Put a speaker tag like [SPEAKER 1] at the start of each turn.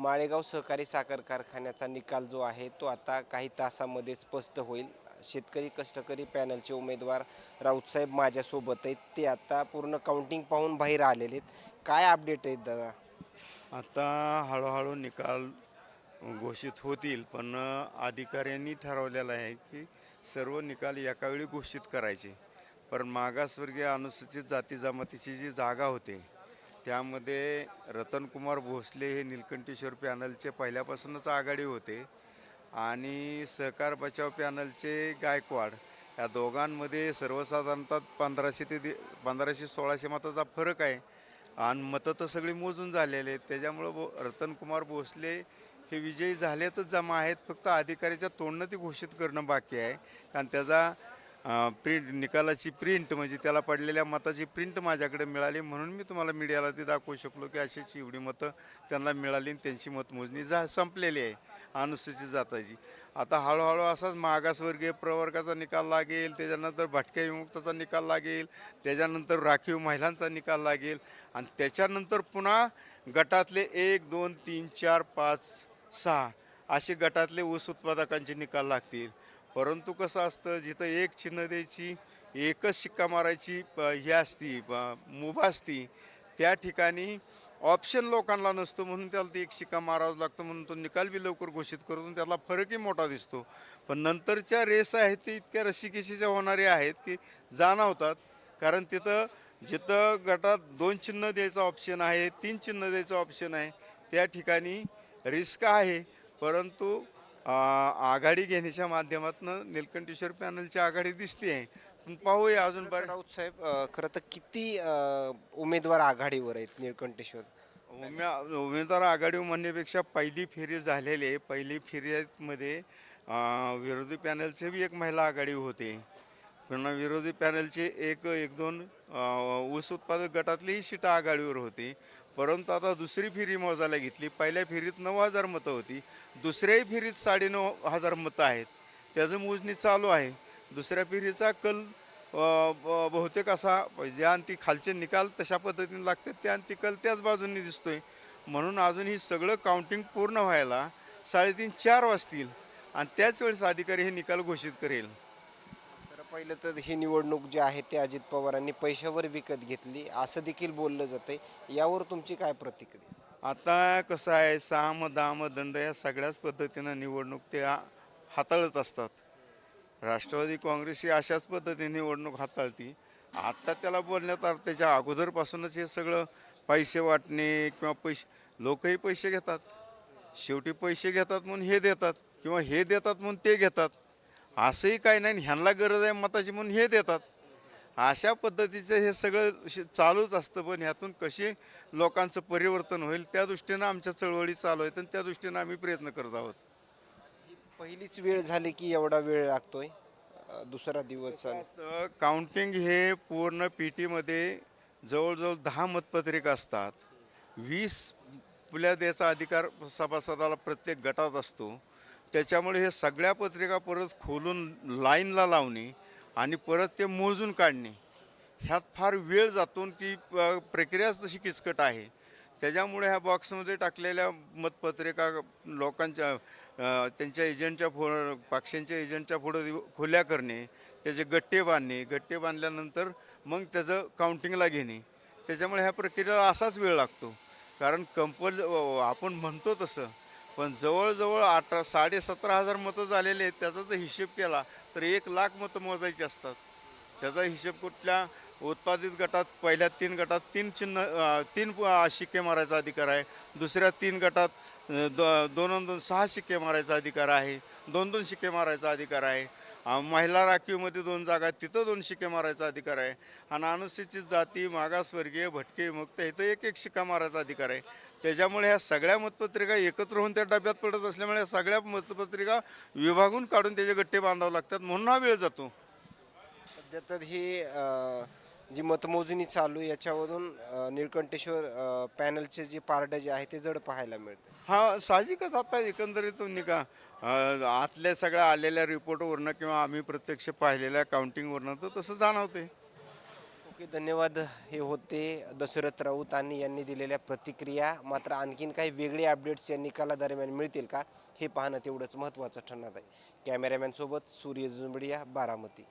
[SPEAKER 1] माळेगाव सहकारी साखर कारखान्याचा निकाल जो आहे तो आता काही तासामध्ये स्पष्ट होईल. शेतकरी कष्टकरी पॅनलचे उमेदवार राऊतसाहेब माझ्यासोबत आहेत. ते आता पूर्ण काउंटिंग पाहून बाहेर आलेले आहेत. काय अपडेट आहेत दादा?
[SPEAKER 2] आता हळूहळू निकाल घोषित होतील पण अधिकाऱ्यांनी ठरवलेलं आहे की सर्व निकाल एकावेळी घोषित करायचे. पण मागासवर्गीय अनुसूचित जाती जमातीची जी जागा होते त्यामध्ये रतनकुमार भोसले हे निलकंठेश्वर पॅनलचे पहिल्यापासूनच आघाडी होते आणि सहकार बचाव पॅनलचे गायकवाड या दोघांमध्ये सर्वसाधारणतः पंधराशे ते दि पंधराशे सोळाशे मताचा फरक आहे. आणि मतं तर सगळी मोजून झालेले आहेत. त्याच्यामुळं बो रतनकुमार भोसले हे विजयी झालेतच जमा आहेत. फक्त अधिकाऱ्याच्या तोंडनं ते घोषित करणं बाकी आहे. कारण त्याचा प्रिंट निकालाची प्रिंट म्हणजे त्याला पडलेल्या मताची प्रिंट माझ्याकडे मिळाली म्हणून मी तुम्हाला मीडियाला ते दाखवू शकलो की अशीच एवढी मतं त्यांना मिळाली आणि त्यांची मतमोजणी जा संपलेली आहे अनुसूचित जाताची. आता हळूहळू असाच मागासवर्गीय प्रवर्गाचा निकाल लागेल त्याच्यानंतर भटक्या विमुक्ताचा निकाल लागेल त्याच्यानंतर राखीव महिलांचा निकाल लागेल आणि त्याच्यानंतर पुन्हा गटातले एक दोन तीन चार पाच सहा असे गटातले ऊस उत्पादकांचे निकाल लागतील. परंतु कसं असतं जिथं एक चिन्ह द्यायची एकच शिक्का मारायची प- ही असती मुभा असती त्या ठिकाणी ऑप्शन लोकांना नसतो म्हणून त्याला ते एक शिक्का मारावा लागतो म्हणून तो निकाल बी लवकर घोषित करून त्याला फरकही मोठा दिसतो. पण नंतरच्या रेस आहेत ते इतक्या रशिकेशीच्या होणारे आहेत की जाणवतात. कारण तिथं जिथं गटात दोन चिन्ह द्यायचं ऑप्शन आहे तीन चिन्ह द्यायचं ऑप्शन आहे त्या ठिकाणी रिस्क आहे. परंतु आघाडी घेण्याच्या माध्यमातून निलकंठेश्वर पॅनलची आघाडी दिसते आहे पण पाहूया अजून बरं.
[SPEAKER 1] राऊत साहेब खरं तर किती अं, उमेदवार आघाडीवर आहेत निळकंठेश्वर
[SPEAKER 2] उम्या उमेदवार आघाडी म्हणण्यापेक्षा पहिली फेरी झालेली आहे. पहिली फेरीमध्ये अं, विरोधी पॅनलचे बी एक महिला आघाडी होते. पुन्हा विरोधी पॅनलचे एक एक दोन अं, ऊस उत्पादक गटातलीही सीटं आघाडीवर होती. परंतु आता दुसरी फेरी मोजायला घेतली. पहिल्या फेरीत नऊ हजार मतं होती. दुसऱ्याही फेरीत साडेनऊ हजार मतं आहेत. त्याचं मोजणी चालू आहे. दुसऱ्या फेरीचा कल ब- बहुतेक असा ज्या अंती खालचे निकाल तशा पद्धतीने लागतात त्या अंती कल त्याच बाजूने दिसतोय. म्हणून अजून ही सगळं काउंटिंग पूर्ण व्हायला साडेतीन चार वाजतील. आणि त्याच वेळेस अधिकारी हे निकाल घोषित करेल.
[SPEAKER 1] पहिलं तर ही निवडणूक जी आहे ते अजित पवारांनी पैशावर विकत घेतली असं देखील बोललं जातंय. यावर तुमची काय प्रतिक्रिया?
[SPEAKER 2] आता कसं आहे साम दाम दंड या सगळ्याच पद्धतीनं निवडणूक ते हाताळत असतात. राष्ट्रवादी काँग्रेस ही अशाच पद्धतीने निवडणूक हाताळती. आत्ता त्याला बोलण्यात अर्थ त्याच्या अगोदरपासूनच हे सगळं पैसे वाटणे किंवा पैसे लोकही पैसे घेतात. शेवटी पैसे घेतात म्हणून हे देतात किंवा हे देतात म्हणून ते घेतात. असंही काही नाही ह्यांना गरज आहे मताची म्हणून हे देतात. अशा पद्धतीचं हे सगळं श- चालूच असतं पण ह्यातून कसे लोकांचं परिवर्तन होईल त्या दृष्टीनं आमच्या चळवळी चालू आहेत आणि त्या दृष्टीनं आम्ही प्रयत्न करत आहोत.
[SPEAKER 1] पहिलीच वेळ झाली की एवढा वेळ लागतोय? अं, दुसरा दिवस चालू
[SPEAKER 2] काउंटिंग हे पूर्ण पी टीमध्ये जवळजवळ दहा मतपत्रिका असतात. वीस पुल्या द्यायचा अधिकार सभासदाला प्रत्येक गटात असतो. त्याच्यामुळे हे सगळ्या पत्रिका परत खोलून लाईनला लावणे आणि परत ते मोजून काढणे ह्यात फार वेळ जातो की प्रक्रियाच तशी किचकट आहे. त्याच्यामुळे ह्या बॉक्समध्ये टाकलेल्या मतपत्रिका लोकांच्या त्यांच्या एजंटच्या फो पक्षांच्या एजंटच्या पुढं खुल्या करणे त्याचे गट्टे बांधणे गट्टे बांधल्यानंतर मग त्याचं काउंटिंगला घेणे. त्याच्यामुळे ह्या प्रक्रियेला असाच वेळ लागतो. कारण कंपल आपण म्हणतो तसं पण जवळजवळ अठरा साडे सतरा हजार मतं झालेले आहेत त्याचा जर हिशेब केला तर एक लाख मतं मोजायची असतात. त्याचा हिशेब कुठल्या उत्पादित गटात पहिल्या तीन गटात तीन चिन्ह तीन शिक्के मारायचा अधिकार आहे. दुसऱ्या तीन गटात दो दोन दोन सहा शिक्के मारायचा अधिकार आहे. दोन दोन शिक्के मारायचा अधिकार आहे. महिला राखीवमध्ये दोन जागा आहेत, तिथं दोन शिक्के मारायचा अधिकार आहे. आणि अनुसूचित जाती मागासवर्गीय भटके विमुक्त इथं एक एक शिक्का मारायचा अधिकार आहे. त्याच्यामुळे ह्या सगळ्या मतपत्रिका एकत्र होऊन त्या डब्यात पडत असल्यामुळे सगळ्या मतपत्रिका विभागून काढून त्याचे गट्टे बांधावे लागतात. म्हणून हा वेळ जातो.
[SPEAKER 1] सध्या तर ही जी मतमोजणी चालू आहे याच्यावरून अं, निळकंठेश्वर अं, पॅनलचे जे पारडं जे आहे ते जड पाहायला मिळतं.
[SPEAKER 2] हा साहजिकच आता एकंदरीत निका अं, आतल्या सगळ्या आलेल्या रिपोर्टवरनं किंवा आम्ही प्रत्यक्ष पाहिलेल्या काउंटिंगवरनं तर तसं जाणवते
[SPEAKER 1] ओके धन्यवाद. हे होते दशरथ राऊत आणि यांनी दिलेल्या प्रतिक्रिया. मात्र आणखीन काही वेगळे अपडेट्स या निकालादरम्यान मिळतील का हे पाहणं तेवढंच महत्त्वाचं ठरणार आहे. कॅमेरामॅनसोबत सूर्य जुंबडिया बारामती.